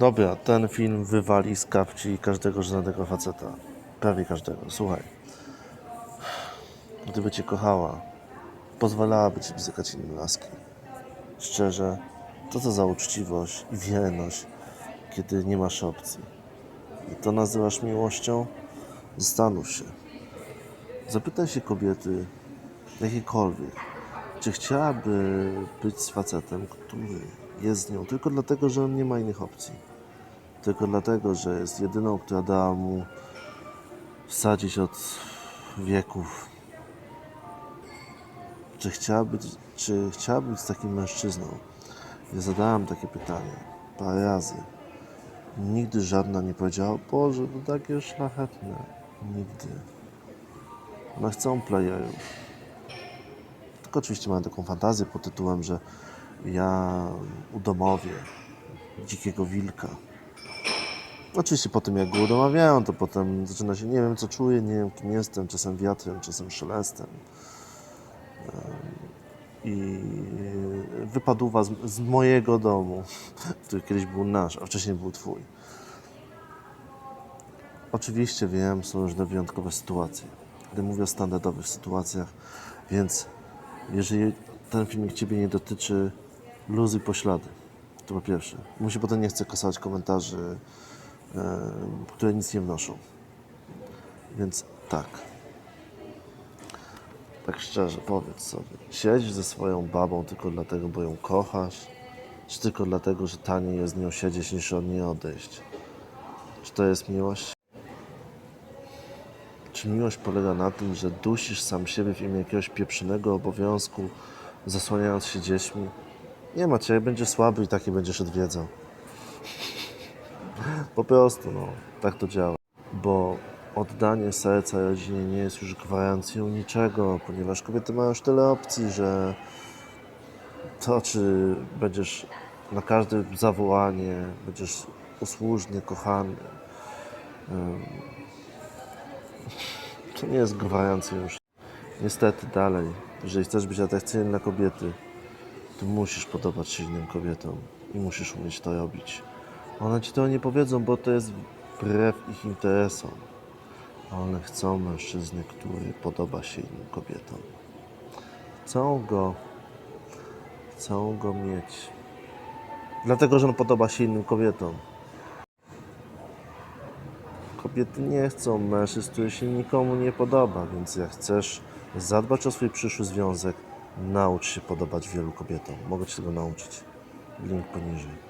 Dobra, ten film wywali z kapci każdego żadnego faceta. Prawie każdego. Słuchaj. Gdyby cię kochała, pozwalałaby ci bzykać inne laski. Szczerze, to co za uczciwość i wierność, kiedy nie masz opcji. I to nazywasz miłością? Zastanów się. Zapytaj się kobiety, jakiejkolwiek, czy chciałaby być z facetem, który jest z nią tylko dlatego, że on nie ma innych opcji. Tylko dlatego, że jest jedyną, która dała mu wsadzić od wieków. Czy chciałaby, czy chciałaby być takim mężczyzną? Ja zadałem takie pytanie parę razy. Nigdy żadna nie powiedziała, Boże, to takie szlachetne. Nigdy. One chcą playerów. Tylko oczywiście mają taką fantazję pod tytułem, że ja udomowię dzikiego wilka. Oczywiście po tym jak go udomawiają, to potem zaczyna się, nie wiem co czuję, nie wiem kim jestem, czasem wiatrem, czasem szelestem. Em, I wypadł was z mojego domu, który kiedyś był nasz, a wcześniej był twój. Oczywiście wiem, są różne wyjątkowe sytuacje, ale mówię o standardowych sytuacjach, więc jeżeli ten filmik Ciebie nie dotyczy, luzuj poślady. To po pierwsze. Mu się potem nie chce kasować komentarzy, e, które nic nie wnoszą. Więc tak. Tak szczerze, powiedz sobie. Siedzisz ze swoją babą tylko dlatego, bo ją kochasz? Czy tylko dlatego, że taniej jest z nią siedzieć niż od niej odejść? Czy to jest miłość? Czy miłość polega na tym, że dusisz sam siebie w imię jakiegoś pieprzonego obowiązku, zasłaniając się dziećmi? Nie ma cię, będziesz słaby i taki będziesz odwiedzał. Po prostu, no, tak to działa. Bo oddanie serca rodzinie nie jest już gwarancją niczego, ponieważ kobiety mają już tyle opcji, że to, czy będziesz na każde zawołanie, będziesz usłużny, kochany, to nie jest gwarancją już. Niestety dalej, jeżeli chcesz być atrakcyjny dla kobiety, to musisz podobać się innym kobietom i musisz umieć to robić. One ci to nie powiedzą, bo to jest wbrew ich interesom. One chcą mężczyzny, który podoba się innym kobietom. Chcą go, chcą go mieć. Dlatego, że on podoba się innym kobietom. Kobiety nie chcą mężczyzn, który się nikomu nie podoba, więc jak chcesz zadbać o swój przyszły związek, naucz się podobać wielu kobietom. Mogę Ci tego nauczyć. Link poniżej.